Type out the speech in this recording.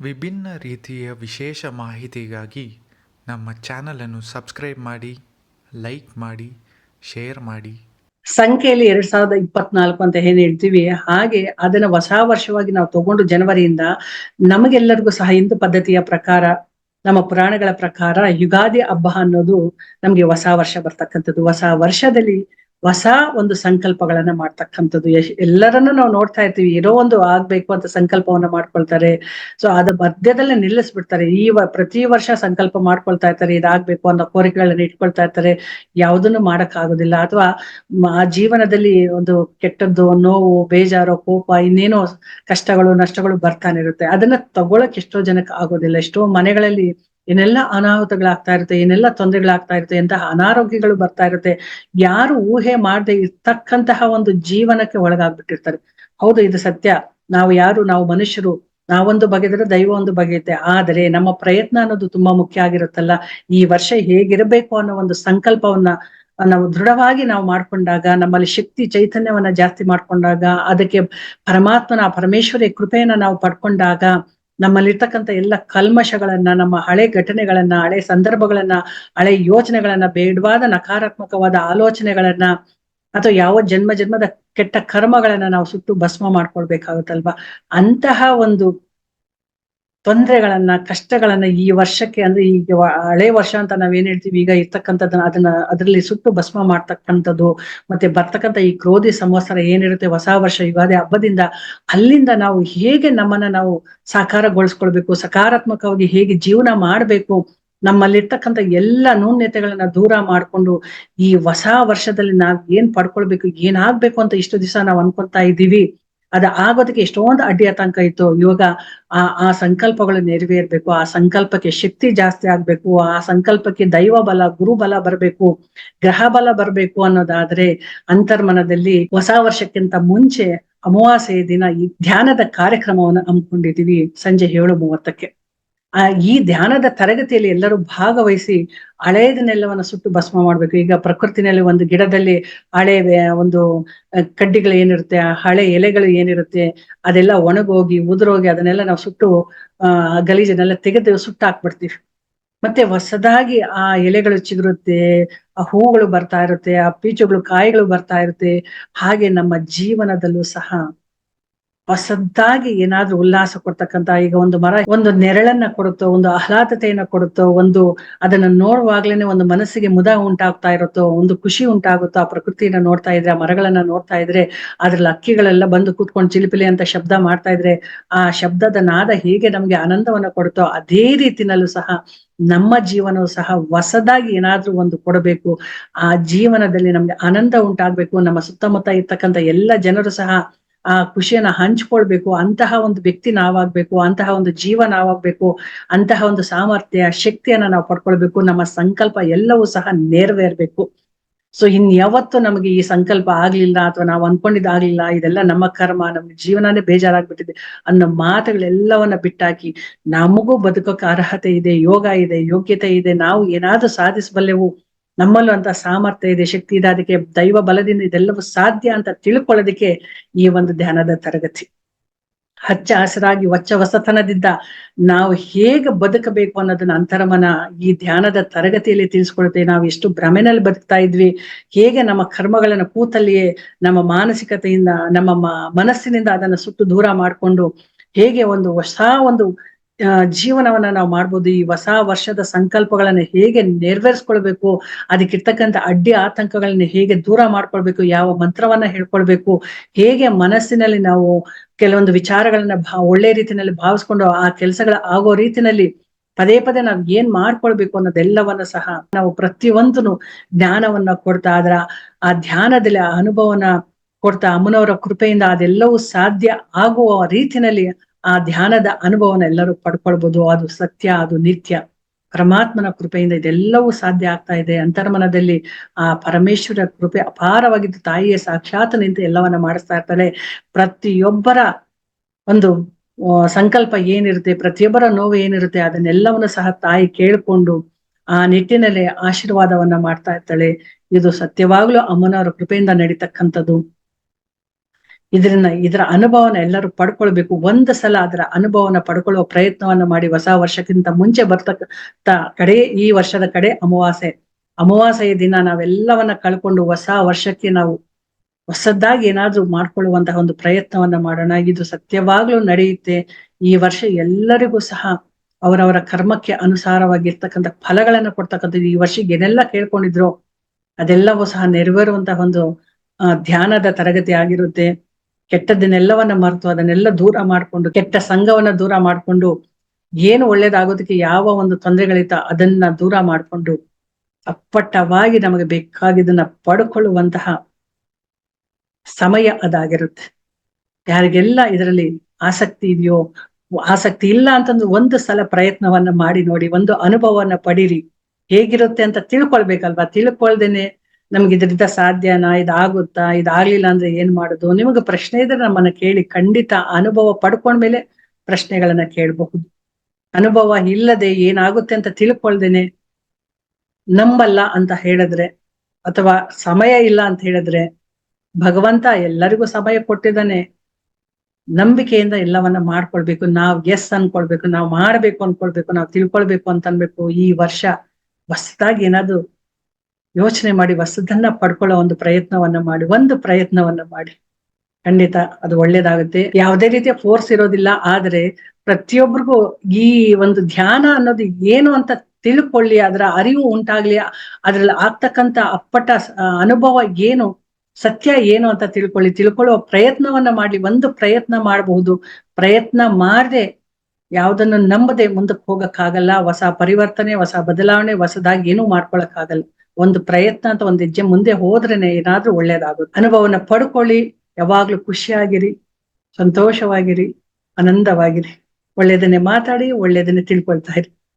ವಿಭಿನ್ನ ರೀತಿಯ ವಿಶೇಷ ಮಾಹಿತಿಗಾಗಿ ನಮ್ಮ ಚಾನಲನ್ನು ಸಬ್ಸ್ಕ್ರೈಬ್ ಮಾಡಿ, ಲೈಕ್ ಮಾಡಿ, ಶೇರ್ ಮಾಡಿ. ಸಂಖ್ಯೆಯಲ್ಲಿ ಎರಡ್ ಸಾವಿರದ ಇಪ್ಪತ್ನಾಲ್ಕು ಅಂತ ಏನ್ ಹೇಳ್ತೀವಿ. ಹಾಗೆ ಅದನ್ನ ಹೊಸ ವರ್ಷವಾಗಿ ನಾವು ತಗೊಂಡು ಜನವರಿಯಿಂದ ನಮಗೆಲ್ಲರಿಗೂ ಸಹ ಹಿಂದೂ ಪದ್ಧತಿಯ ಪ್ರಕಾರ, ನಮ್ಮ ಪುರಾಣಗಳ ಪ್ರಕಾರ ಯುಗಾದಿ ಹಬ್ಬ ಅನ್ನೋದು ನಮ್ಗೆ ಹೊಸ ವರ್ಷ ಬರ್ತಕ್ಕಂಥದ್ದು. ಹೊಸ ವರ್ಷದಲ್ಲಿ ಹೊಸ ಒಂದು ಸಂಕಲ್ಪಗಳನ್ನ ಮಾಡ್ತಕ್ಕಂಥದ್ದು. ಎಲ್ಲರನ್ನೂ ಎಲ್ಲರನ್ನು ನಾವು ನೋಡ್ತಾ ಇರ್ತೀವಿ. ಏನೋ ಒಂದು ಆಗ್ಬೇಕು ಅಂತ ಸಂಕಲ್ಪವನ್ನ ಮಾಡ್ಕೊಳ್ತಾರೆ. ಸೊ, ಅದ ಮಧ್ಯದಲ್ಲೇ ನಿಲ್ಲಿಸ್ಬಿಡ್ತಾರೆ. ಈ ಪ್ರತಿ ವರ್ಷ ಸಂಕಲ್ಪ ಮಾಡ್ಕೊಳ್ತಾ ಇರ್ತಾರೆ. ಇದಾಗ್ಬೇಕು ಅನ್ನೋ ಕೋರಿಕೆಗಳನ್ನ ಇಟ್ಕೊಳ್ತಾ ಇರ್ತಾರೆ. ಯಾವುದನ್ನು ಮಾಡಕ್ ಆಗೋದಿಲ್ಲ ಅಥವಾ ಆ ಜೀವನದಲ್ಲಿ ಒಂದು ಕೆಟ್ಟದ್ದು, ನೋವು, ಬೇಜಾರೋ, ಕೋಪ, ಇನ್ನೇನೋ ಕಷ್ಟಗಳು, ನಷ್ಟಗಳು ಬರ್ತಾನೆ ಇರುತ್ತೆ. ಅದನ್ನ ತಗೊಳಕ್ ಎಷ್ಟೋ ಜನಕ್ಕೆ ಆಗೋದಿಲ್ಲ. ಎಷ್ಟೋ ಮನೆಗಳಲ್ಲಿ ಏನೆಲ್ಲ ಅನಾಹುತಗಳಾಗ್ತಾ ಇರುತ್ತೆ, ಏನೆಲ್ಲ ತೊಂದರೆಗಳಾಗ್ತಾ ಇರುತ್ತೆ, ಎಂತಹ ಅನಾರೋಗ್ಯಗಳು ಬರ್ತಾ ಇರುತ್ತೆ, ಯಾರು ಊಹೆ ಮಾಡದೆ ಇರ್ತಕ್ಕಂತಹ ಒಂದು ಜೀವನಕ್ಕೆ ಒಳಗಾಗ್ಬಿಟ್ಟಿರ್ತಾರೆ. ಹೌದು, ಇದು ಸತ್ಯ. ನಾವು ಯಾರು, ನಾವು ಮನುಷ್ಯರು, ನಾವೊಂದು ಬಗೆದ್ರೆ ದೈವ ಒಂದು ಬಗೆಯುತ್ತೆ ಆದರೆ ನಮ್ಮ ಪ್ರಯತ್ನ ಅನ್ನೋದು ತುಂಬಾ ಮುಖ್ಯ ಆಗಿರುತ್ತಲ್ಲ. ಈ ವರ್ಷ ಹೇಗಿರಬೇಕು ಅನ್ನೋ ಒಂದು ಸಂಕಲ್ಪವನ್ನ ನಾವು ದೃಢವಾಗಿ ನಾವು ಮಾಡ್ಕೊಂಡಾಗ, ನಮ್ಮಲ್ಲಿ ಶಕ್ತಿ ಚೈತನ್ಯವನ್ನ ಜಾಸ್ತಿ ಮಾಡ್ಕೊಂಡಾಗ, ಅದಕ್ಕೆ ಪರಮಾತ್ಮನ ಪರಮೇಶ್ವರಿ ಕೃಪೆಯನ್ನ ನಾವು ಪಡ್ಕೊಂಡಾಗ ನಮ್ಮಲ್ಲಿರ್ತಕ್ಕಂಥ ಎಲ್ಲ ಕಲ್ಮಶಗಳನ್ನ, ನಮ್ಮ ಹಳೆ ಘಟನೆಗಳನ್ನ, ಹಳೆ ಸಂದರ್ಭಗಳನ್ನ, ಹಳೆ ಯೋಚನೆಗಳನ್ನ, ಬೇಡವಾದ ನಕಾರಾತ್ಮಕವಾದ ಆಲೋಚನೆಗಳನ್ನ ಅಥವಾ ಯಾವ ಜನ್ಮ ಜನ್ಮದ ಕೆಟ್ಟ ಕರ್ಮಗಳನ್ನ ನಾವು ಸುಟ್ಟು ಭಸ್ಮ ಮಾಡ್ಕೊಳ್ಬೇಕಾಗುತ್ತಲ್ವಾ? ಅಂತಹ ಒಂದು ತೊಂದರೆಗಳನ್ನ, ಕಷ್ಟಗಳನ್ನ ಈ ವರ್ಷಕ್ಕೆ ಅಂದ್ರೆ ಈಗ ಹಳೆ ವರ್ಷ ಅಂತ ನಾವೇನ್ ಹೇಳ್ತೀವಿ, ಈಗ ಇರ್ತಕ್ಕಂಥದ್ದನ್ನ ಅದನ್ನ ಅದರಲ್ಲಿ ಸುಟ್ಟು ಭಸ್ಮ ಮಾಡ್ತಕ್ಕಂಥದ್ದು, ಮತ್ತೆ ಬರ್ತಕ್ಕಂಥ ಈ ಕ್ರೋಧಿ ಸಂವತ್ಸರ ಏನಿರುತ್ತೆ, ಹೊಸ ವರ್ಷ ಯುಗಾದಿ ಹಬ್ಬದಿಂದ ಅಲ್ಲಿಂದ ನಾವು ಹೇಗೆ ನಮ್ಮನ್ನ ನಾವು ಸಾಕಾರಗೊಳಿಸ್ಕೊಳ್ಬೇಕು, ಸಕಾರಾತ್ಮಕವಾಗಿ ಹೇಗೆ ಜೀವನ ಮಾಡ್ಬೇಕು, ನಮ್ಮಲ್ಲಿರ್ತಕ್ಕಂಥ ಎಲ್ಲ ನ್ಯೂನ್ಯತೆಗಳನ್ನ ದೂರ ಮಾಡ್ಕೊಂಡು ಈ ಹೊಸ ವರ್ಷದಲ್ಲಿ ನಾವ್ ಏನ್ ಪಡ್ಕೊಳ್ಬೇಕು, ಏನಾಗ್ಬೇಕು ಅಂತ ಇಷ್ಟು ದಿವಸ ನಾವ್ ಅನ್ಕೊಂತಾ ಇದ್ದೀವಿ. ಅದ ಆಗೋದಕ್ಕೆ ಎಷ್ಟೊಂದು ಅಡ್ಡಿ ಆತಂಕ ಇತ್ತು. ಇವಾಗ ಆ ಆ ಸಂಕಲ್ಪಗಳು ನೆರವೇರ್ಬೇಕು, ಆ ಸಂಕಲ್ಪಕ್ಕೆ ಶಕ್ತಿ ಜಾಸ್ತಿ ಆಗ್ಬೇಕು, ಆ ಸಂಕಲ್ಪಕ್ಕೆ ದೈವ ಬಲ, ಗುರು ಬಲ ಬರಬೇಕು, ಗ್ರಹ ಬಲ ಬರಬೇಕು ಅನ್ನೋದಾದ್ರೆ ಅಂತರ್ಮನದಲ್ಲಿ ಹೊಸ ವರ್ಷಕ್ಕಿಂತ ಮುಂಚೆ ಅಮಾವಾಸ್ಯೆಯ ದಿನ ಈ ಧ್ಯಾನದ ಕಾರ್ಯಕ್ರಮವನ್ನು ಹಮ್ಮಿಕೊಂಡಿದೀವಿ ಸಂಜೆ ಏಳು ಮೂವತ್ತಕ್ಕೆ. ಆ, ಈ ಧ್ಯಾನದ ತರಗತಿಯಲ್ಲಿ ಎಲ್ಲರೂ ಭಾಗವಹಿಸಿ ಹಳೆಯದನ್ನೆಲ್ಲವನ್ನ ಸುಟ್ಟು ಭಸ್ಮ ಮಾಡ್ಬೇಕು. ಈಗ ಪ್ರಕೃತಿನಲ್ಲಿ ಒಂದು ಗಿಡದಲ್ಲಿ ಹಳೆ ಒಂದು ಕಡ್ಡಿಗಳು ಏನಿರುತ್ತೆ, ಆ ಹಳೆ ಎಲೆಗಳು ಏನಿರುತ್ತೆ, ಅದೆಲ್ಲ ಒಣಗೋಗಿ, ಉದುರೋಗಿ ಅದನ್ನೆಲ್ಲ ನಾವು ಸುಟ್ಟು, ಆ ಗಲೀಜನ್ನೆಲ್ಲ ತೆಗೆದು ಸುಟ್ಟು ಹಾಕ್ಬಿಡ್ತೀವಿ. ಮತ್ತೆ ಹೊಸದಾಗಿ ಆ ಎಲೆಗಳು ಚಿಗುರುತ್ತೆ, ಆ ಹೂಗಳು ಬರ್ತಾ ಇರುತ್ತೆ, ಆ ಪೀಚುಗಳು, ಕಾಯಿಗಳು ಬರ್ತಾ ಇರುತ್ತೆ. ಹಾಗೆ ನಮ್ಮ ಜೀವನದಲ್ಲೂ ಸಹ ಹೊಸದಾಗಿ ಏನಾದ್ರೂ ಉಲ್ಲಾಸ ಕೊಡ್ತಕ್ಕಂತ ಈಗ ಒಂದು ಮರ, ಒಂದು ನೆರಳನ್ನ ಕೊಡುತ್ತೋ, ಒಂದು ಆಹ್ಲಾದತೆಯನ್ನ ಕೊಡುತ್ತೋ, ಒಂದು ಅದನ್ನ ನೋಡುವಾಗ್ಲೇನೆ ಒಂದು ಮನಸ್ಸಿಗೆ ಮುದ ಉಂಟಾಗ್ತಾ ಇರುತ್ತೋ, ಒಂದು ಖುಷಿ ಉಂಟಾಗುತ್ತೋ, ಆ ಪ್ರಕೃತಿಯನ್ನ ನೋಡ್ತಾ ಇದ್ರೆ, ಆ ಮರಗಳನ್ನ ನೋಡ್ತಾ ಇದ್ರೆ, ಅದ್ರಲ್ಲಿ ಅಕ್ಕಿಗಳೆಲ್ಲ ಬಂದು ಕೂತ್ಕೊಂಡು ಚಿಲಿಪಿಲಿ ಅಂತ ಶಬ್ದ ಮಾಡ್ತಾ ಇದ್ರೆ, ಆ ಶಬ್ದದ ನಾದ ಹೇಗೆ ನಮ್ಗೆ ಆನಂದವನ್ನ ಕೊಡುತ್ತೋ, ಅದೇ ರೀತಿನಲ್ಲೂ ಸಹ ನಮ್ಮ ಜೀವನವು ಸಹ ಹೊಸದಾಗಿ ಏನಾದ್ರೂ ಒಂದು ಕೊಡಬೇಕು. ಆ ಜೀವನದಲ್ಲಿ ನಮ್ಗೆ ಆನಂದ ಉಂಟಾಗ್ಬೇಕು. ನಮ್ಮ ಸುತ್ತಮುತ್ತ ಇರ್ತಕ್ಕಂಥ ಎಲ್ಲ ಜನರು ಸಹ ಆ ಖುಷಿಯನ್ನ ಹಂಚ್ಕೊಳ್ಬೇಕು, ಅಂತಹ ಒಂದು ವ್ಯಕ್ತಿ ನಾವಾಗ್ಬೇಕು, ಅಂತಹ ಒಂದು ಜೀವ ನಾವಾಗ್ಬೇಕು, ಅಂತಹ ಒಂದು ಸಾಮರ್ಥ್ಯ, ಶಕ್ತಿಯನ್ನ ನಾವು ಪಡ್ಕೊಳ್ಬೇಕು, ನಮ್ಮ ಸಂಕಲ್ಪ ಎಲ್ಲವೂ ಸಹ ನೆರವೇರ್ಬೇಕು. ಸೊ ಇನ್ ಯಾವತ್ತು ನಮಗೆ ಈ ಸಂಕಲ್ಪ ಆಗ್ಲಿಲ್ಲ ಅಥವಾ ನಾವು ಅನ್ಕೊಂಡಿದ್ದಾಗ್ಲಿಲ್ಲ ಇದೆಲ್ಲ ನಮ್ಮ ಕರ್ಮ ನಮ್ಮ ಜೀವನನೇ ಬೇಜಾರಾಗ್ಬಿಟ್ಟಿದೆ ಅನ್ನೋ ಮಾತುಗಳೆಲ್ಲವನ್ನ ಬಿಟ್ಟಾಕಿ ನಮಗೂ ಬದುಕೋಕೆ ಅರ್ಹತೆ ಇದೆ, ಯೋಗ ಇದೆ, ಯೋಗ್ಯತೆ ಇದೆ, ನಾವು ಏನಾದ್ರೂ ಸಾಧಿಸಬಲ್ಲೆವು ನಮ್ಮಲ್ಲೂ ಅಂತ ಸಾಮರ್ಥ್ಯ ಇದೆ, ಶಕ್ತಿ ಇದೆ, ಅದಕ್ಕೆ ದೈವ ಬಲದಿಂದ ಇದೆಲ್ಲವೂ ಸಾಧ್ಯ ಅಂತ ತಿಳ್ಕೊಳ್ಳೋದಕ್ಕೆ ಈ ಒಂದು ಧ್ಯಾನದ ತರಗತಿ. ಹಚ್ಚ ಹಸಿರಾಗಿ ಹೊಚ್ಚ ಹೊಸತನದಿಂದ ನಾವು ಹೇಗೆ ಬದುಕಬೇಕು ಅನ್ನೋದನ್ನ ಅಂತರಮನ ಈ ಧ್ಯಾನದ ತರಗತಿಯಲ್ಲಿ ತಿಳಿಸ್ಕೊಳ್ತೇವೆ ನಾವು ಎಷ್ಟು ಭ್ರಮೆನಲ್ಲಿ ಬದುಕ್ತಾ ಇದ್ವಿ, ಹೇಗೆ ನಮ್ಮ ಕರ್ಮಗಳನ್ನ ಕೂತಲ್ಲಿಯೇ ನಮ್ಮ ಮಾನಸಿಕತೆಯಿಂದ, ನಮ್ಮ ಮನಸ್ಸಿನಿಂದ ಅದನ್ನ ಸುಟ್ಟು ದೂರ ಮಾಡಿಕೊಂಡು ಹೇಗೆ ಒಂದು ಹೊಸ ಒಂದು ಜೀವನವನ್ನ ನಾವು ಮಾಡ್ಬೋದು. ಈ ಹೊಸ ವರ್ಷದ ಸಂಕಲ್ಪಗಳನ್ನ ಹೇಗೆ ನೆರವೇರಿಸ್ಕೊಳ್ಬೇಕು, ಅದಕ್ಕಿರ್ತಕ್ಕಂಥ ಅಡ್ಡಿ ಆತಂಕಗಳನ್ನ ಹೇಗೆ ದೂರ ಮಾಡ್ಕೊಳ್ಬೇಕು, ಯಾವ ಮಂತ್ರವನ್ನ ಹೇಳ್ಕೊಳ್ಬೇಕು, ಹೇಗೆ ಮನಸ್ಸಿನಲ್ಲಿ ನಾವು ಕೆಲವೊಂದು ವಿಚಾರಗಳನ್ನ ಒಳ್ಳೆ ರೀತಿಯಲ್ಲಿ ಭಾವಿಸ್ಕೊಂಡು ಆ ಕೆಲಸಗಳ ಆಗೋ ರೀತಿನಲ್ಲಿ ಪದೇ ಪದೇ ನಾವ್ ಏನ್ ಮಾಡ್ಕೊಳ್ಬೇಕು ಅನ್ನೋದೆಲ್ಲವನ್ನ ಸಹ ನಾವು ಪ್ರತಿಯೊಂದನು ಜ್ಞಾನವನ್ನ ಕೊಡ್ತಾ, ಅದ್ರ ಆ ಧ್ಯಾನದಲ್ಲಿ ಆ ಅನುಭವನ ಕೊಡ್ತಾ, ಅಮ್ಮನವರ ಕೃಪೆಯಿಂದ ಅದೆಲ್ಲವೂ ಸಾಧ್ಯ ಆಗುವ ರೀತಿನಲ್ಲಿ ಆ ಧ್ಯಾನದ ಅನುಭವನ ಎಲ್ಲರೂ ಪಡ್ಕೊಳ್ಬಹುದು ಅದು ಸತ್ಯ, ಅದು ನಿತ್ಯ. ಪರಮಾತ್ಮನ ಕೃಪೆಯಿಂದ ಇದೆಲ್ಲವೂ ಸಾಧ್ಯ ಆಗ್ತಾ ಇದೆ. ಅಂತರ್ಮನದಲ್ಲಿ ಆ ಪರಮೇಶ್ವರ ಕೃಪೆ ಅಪಾರವಾಗಿದ್ದು ತಾಯಿಯ ಸಾಕ್ಷಾತ್ ನಿಂತು ಎಲ್ಲವನ್ನ ಮಾಡಿಸ್ತಾ ಇರ್ತಾರೆ ಪ್ರತಿಯೊಬ್ಬರ ಒಂದು ಸಂಕಲ್ಪ ಏನಿರುತ್ತೆ, ಪ್ರತಿಯೊಬ್ಬರ ನೋವು ಏನಿರುತ್ತೆ, ಅದನ್ನೆಲ್ಲವನ್ನು ಸಹ ತಾಯಿ ಕೇಳ್ಕೊಂಡು ಆ ನಿಟ್ಟಿನಲ್ಲಿ ಆಶೀರ್ವಾದವನ್ನ ಮಾಡ್ತಾ ಇರ್ತಾಳೆ. ಇದು ಸತ್ಯವಾಗ್ಲೂ ಅಮ್ಮನವರ ಕೃಪೆಯಿಂದ ನಡೀತಕ್ಕಂಥದ್ದು. ಇದನ್ನ ಇದರ ಅನುಭವನ ಎಲ್ಲರೂ ಪಡ್ಕೊಳ್ಬೇಕು. ಒಂದು ಸಲ ಅದರ ಅನುಭವನ ಪಡ್ಕೊಳ್ಳುವ ಪ್ರಯತ್ನವನ್ನ ಮಾಡಿ ಹೊಸ ವರ್ಷಕ್ಕಿಂತ ಮುಂಚೆ ಬರ್ತಕ್ಕ ಕಡೆ, ಈ ವರ್ಷದ ಕಡೆ ಅಮಾವಾಸ್ಯೆ. ಅಮಾವಾಸ್ಯೆಯ ದಿನ ನಾವೆಲ್ಲವನ್ನ ಕಳ್ಕೊಂಡು ಹೊಸ ವರ್ಷಕ್ಕೆ ನಾವು ಹೊಸದಾಗಿ ಏನಾದ್ರೂ ಮಾಡ್ಕೊಳ್ಳುವಂತಹ ಒಂದು ಪ್ರಯತ್ನವನ್ನ ಮಾಡೋಣ. ಇದು ಸತ್ಯವಾಗ್ಲೂ ನಡೆಯುತ್ತೆ. ಈ ವರ್ಷ ಎಲ್ಲರಿಗೂ ಸಹ ಅವರವರ ಕರ್ಮಕ್ಕೆ ಅನುಸಾರವಾಗಿರ್ತಕ್ಕಂಥ ಫಲಗಳನ್ನ ಕೊಡ್ತಕ್ಕಂಥದ್ದು ಈ ವರ್ಷಕ್ಕೆ ಏನೆಲ್ಲ ಕೇಳ್ಕೊಂಡಿದ್ರು ಅದೆಲ್ಲವೂ ಸಹ ನೆರವೇರುವಂತಹ ಒಂದು ಧ್ಯಾನದ ತರಗತಿ ಆಗಿರುತ್ತೆ. ಕೆಟ್ಟದನ್ನೆಲ್ಲವನ್ನ ಮರೆತು ಅದನ್ನೆಲ್ಲ ದೂರ ಮಾಡ್ಕೊಂಡು, ಕೆಟ್ಟ ಸಂಘವನ್ನ ದೂರ ಮಾಡ್ಕೊಂಡು, ಏನು ಒಳ್ಳೇದಾಗೋದಕ್ಕೆ ಯಾವ ಒಂದು ತೊಂದರೆಗಳಿತ ಅದನ್ನ ದೂರ ಮಾಡಿಕೊಂಡು, ಅಪ್ಪಟ್ಟವಾಗಿ ನಮಗೆ ಬೇಕಾಗಿದ್ದನ್ನ ಪಡ್ಕೊಳ್ಳುವಂತಹ ಸಮಯ ಅದಾಗಿರುತ್ತೆ. ಯಾರಿಗೆಲ್ಲ ಇದರಲ್ಲಿ ಆಸಕ್ತಿ ಇದೆಯೋ, ಆಸಕ್ತಿ ಇಲ್ಲ ಅಂತಂದ್ರೆ ಒಂದು ಸಲ ಪ್ರಯತ್ನವನ್ನ ಮಾಡಿ ನೋಡಿ, ಒಂದು ಅನುಭವವನ್ನ ಪಡೀರಿ. ಹೇಗಿರುತ್ತೆ ಅಂತ ತಿಳ್ಕೊಳ್ಬೇಕಲ್ವಾ? ತಿಳ್ಕೊಳ್ದೇನೆ ನಮ್ಗೆ ಇದರಿಂದ ಸಾಧ್ಯನಾ, ಇದಾಗುತ್ತಾ, ಇದಾಗ್ಲಿಲ್ಲ ಅಂದ್ರೆ ಏನ್ ಮಾಡುದು? ನಿಮಗೆ ಪ್ರಶ್ನೆ ಇದ್ರೆ ನಮ್ಮನ್ನ ಕೇಳಿ ಖಂಡಿತ ಅನುಭವ ಪಡ್ಕೊಂಡ್ಮೇಲೆ ಪ್ರಶ್ನೆಗಳನ್ನ ಕೇಳಬಹುದು. ಅನುಭವ ಇಲ್ಲದೆ ಏನಾಗುತ್ತೆ ಅಂತ ತಿಳ್ಕೊಳ್ದೇನೆ ನಂಬಲ್ಲ ಅಂತ ಹೇಳಿದ್ರೆ ಅಥವಾ ಸಮಯ ಇಲ್ಲ ಅಂತ ಹೇಳಿದ್ರೆ ಭಗವಂತ ಎಲ್ಲರಿಗೂ ಸಮಯ ಕೊಟ್ಟಿದ್ದಾನೆ. ನಂಬಿಕೆಯಿಂದ ಎಲ್ಲವನ್ನ ಮಾಡ್ಕೊಳ್ಬೇಕು. ನಾವ್ ಎಸ್ ಅನ್ಕೊಳ್ಬೇಕು, ನಾವ್ ಮಾಡ್ಬೇಕು ಅನ್ಕೊಳ್ಬೇಕು, ನಾವ್ ತಿಳ್ಕೊಳ್ಬೇಕು ಅಂತ ಅನ್ಬೇಕು. ಈ ವರ್ಷ ಹೊಸದಾಗಿ ಏನಾದ್ರು ಯೋಚನೆ ಮಾಡಿ ಹೊಸದನ್ನ ಪಡ್ಕೊಳ್ಳೋ ಒಂದು ಪ್ರಯತ್ನವನ್ನ ಮಾಡಿ, ಒಂದು ಪ್ರಯತ್ನವನ್ನ ಮಾಡಿ. ಖಂಡಿತ ಅದು ಒಳ್ಳೇದಾಗುತ್ತೆ. ಯಾವುದೇ ರೀತಿಯ ಫೋರ್ಸ್ ಇರೋದಿಲ್ಲ, ಆದ್ರೆ ಪ್ರತಿಯೊಬ್ಬರಿಗೂ ಈ ಒಂದು ಧ್ಯಾನ ಅನ್ನೋದು ಏನು ಅಂತ ತಿಳ್ಕೊಳ್ಳಿ, ಅದರ ಅರಿವು ಉಂಟಾಗ್ಲಿ, ಅದ್ರಲ್ಲಿ ಆಗ್ತಕ್ಕಂತ ಅಪ್ಪಟ ಅನುಭವ ಏನು, ಸತ್ಯ ಏನು ಅಂತ ತಿಳ್ಕೊಳ್ಳಿ. ತಿಳ್ಕೊಳ್ಳುವ ಪ್ರಯತ್ನವನ್ನ ಮಾಡಿ ಒಂದು ಪ್ರಯತ್ನ ಮಾಡಬಹುದು. ಪ್ರಯತ್ನ ಮಾಡದೆ ಯಾವುದನ್ನು ನಂಬದೆ ಮುಂದಕ್ಕೆ ಹೋಗಕ್ಕಾಗಲ್ಲ. ಹೊಸ ಪರಿವರ್ತನೆ, ಹೊಸ ಬದಲಾವಣೆ ಹೊಸದಾಗಿ ಏನೂ ಮಾಡ್ಕೊಳಕ್ಕಾಗಲ್ಲ. ಒಂದು ಪ್ರಯತ್ನ ಅಂತ ಒಂದು ಹೆಜ್ಜೆ ಮುಂದೆ ಹೋದ್ರೇನೆ ಏನಾದ್ರೂ ಒಳ್ಳೇದಾಗುತ್ತೆ ಅನುಭವನ ಪಡ್ಕೊಳ್ಳಿ, ಯಾವಾಗ್ಲೂ ಖುಷಿಯಾಗಿರಿ, ಸಂತೋಷವಾಗಿರಿ, ಆನಂದವಾಗಿರಿ. ಒಳ್ಳೇದನ್ನೇ ಮಾತಾಡಿ, ಒಳ್ಳೇದನ್ನೇ ತಿಳ್ಕೊಳ್ತಾ ಇರಿ.